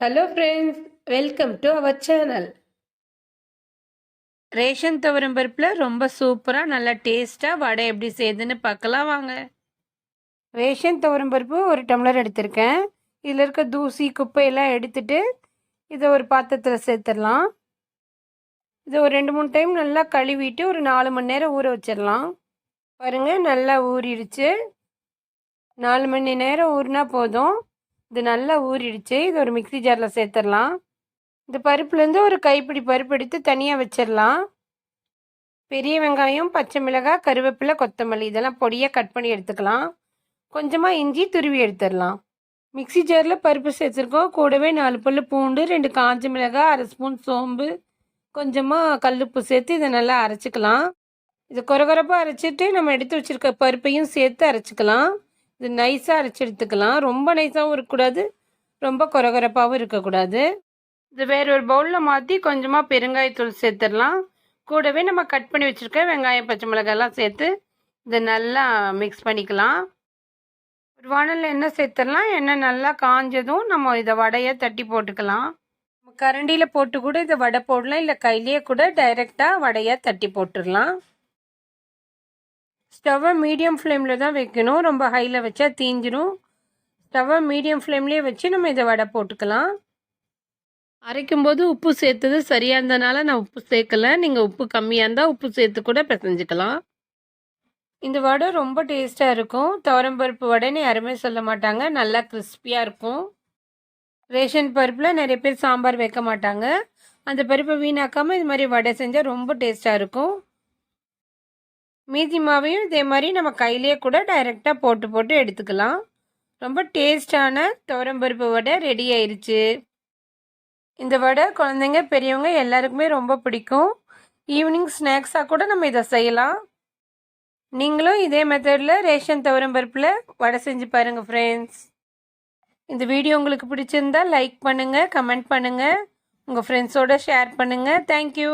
Hello friends welcome to our channel ration துவரம் பருப்பில் ரொம்ப சூப்பராக நல்லா டேஸ்ட்டாக வடை எப்படி செய்யுதுன்னு பார்க்கலாம் வாங்க. ரேஷன் துவரம் பருப்பு ஒரு டம்ளர் எடுத்திருக்கேன். இதில் இருக்க தூசி குப்பையெல்லாம் எடுத்துட்டு இதை ஒரு பாத்திரத்தில் சேர்த்துடலாம். இதை ஒரு ரெண்டு மூணு டைம் நல்லா கழுவிட்டு ஒரு நாலு மணி நேரம் ஊற வச்சிடலாம். பாருங்கள் நல்லா ஊறிடுச்சு. நாலு மணி நேரம் ஊறினா போதும். இது நல்லா ஊறிடுச்சு. இது ஒரு மிக்ஸி ஜாரில் சேர்த்துடலாம். இந்த பருப்புலேருந்து ஒரு கைப்பிடி பருப்பு எடுத்து தனியாக வச்சிடலாம். பெரிய வெங்காயம் பச்சை மிளகாய் கருவேப்பிலை கொத்தமல்லி இதெல்லாம் பொடியாக கட் பண்ணி எடுத்துக்கலாம். கொஞ்சமாக இஞ்சி துருவி எடுத்துடலாம். மிக்ஸி ஜாரில் பருப்பு சேர்த்துருக்கோம். கூடவே நாலு பல் பூண்டு ரெண்டு காஞ்ச மிளகாய் அரை ஸ்பூன் சோம்பு கொஞ்சமாக கல்லுப்பு சேர்த்து இதை நல்லா அரைச்சிக்கலாம். இது குறகுறப்பாக அரைச்சிட்டு நம்ம எடுத்து வச்சுருக்க பருப்பையும் சேர்த்து அரைச்சிக்கலாம். இது நைஸாக அரைச்சி எடுத்துக்கலாம். ரொம்ப நைஸாகவும் இருக்கக்கூடாது. ரொம்ப குறகுறப்பாகவும் இருக்கக்கூடாது. இது வேற ஒரு பவுலில் மாற்றி கொஞ்சமாக பெருங்காயத்தூள் சேர்த்துடலாம். கூடவே நம்ம கட் பண்ணி வச்சுருக்க வெங்காயம் பச்சை மிளகாயெல்லாம் சேர்த்து இதை நல்லா மிக்ஸ் பண்ணிக்கலாம். ஒரு வானலில் எண்ணெய் சேர்த்துடலாம். எண்ணெய் நல்லா காஞ்சதும் நம்ம இதை வடையை தட்டி போட்டுக்கலாம். கரண்டியில் போட்டு கூட இதை வடை போடலாம். இல்லை கையிலேயே கூட டைரெக்டாக வடையை தட்டி போட்டுடலாம். ஸ்டவ்வை மீடியம் ஃப்ளேமில் தான் வைக்கணும். ரொம்ப ஹையில் வச்சா தீஞ்சிரும். ஸ்டவ்வை மீடியம் ஃப்ளேம்லேயே வச்சு நம்ம இதை வடை போட்டுக்கலாம். அரைக்கும்போது உப்பு சேர்த்தது சரியாக இருந்தனால நான் உப்பு சேர்க்கலை. நீங்கள் உப்பு கம்மியாக இருந்தால் உப்பு சேர்த்து கூட பிசைஞ்சுக்கலாம். இந்த வடை ரொம்ப டேஸ்ட்டாக இருக்கும். துவரம்பருப்பு வடைன்னு யாருமே சொல்ல மாட்டாங்க. நல்லா கிறிஸ்பியாக இருக்கும். ரேஷன் பருப்பில் நிறைய பேர் சாம்பார் வைக்க மாட்டாங்க. அந்த பருப்பை வீணாக்காமல் இது மாதிரி வடை செஞ்சால் ரொம்ப டேஸ்ட்டாக இருக்கும். மீதி மாவையும் இதே மாதிரி நம்ம கையிலேயே கூட டைரெக்டாக போட்டு போட்டு எடுத்துக்கலாம். ரொம்ப டேஸ்டான துவரம்பருப்பு வடை ரெடி ஆயிடுச்சு இந்த வடை குழந்தைங்க பெரியவங்க எல்லாருக்குமே ரொம்ப பிடிக்கும். ஈவினிங் ஸ்நாக்ஸாக கூட நம்ம இதை செய்யலாம். நீங்களும் இதே மெத்தடில் ரேஷன் துவரம்பருப்பில் வடை செஞ்சு பாருங்கள் ஃப்ரெண்ட்ஸ் இந்த வீடியோ உங்களுக்கு பிடிச்சிருந்தா லைக் பண்ணுங்கள் கமெண்ட் பண்ணுங்கள் உங்கள் ஃப்ரெண்ட்ஸோடு ஷேர் பண்ணுங்கள் தேங்க்யூ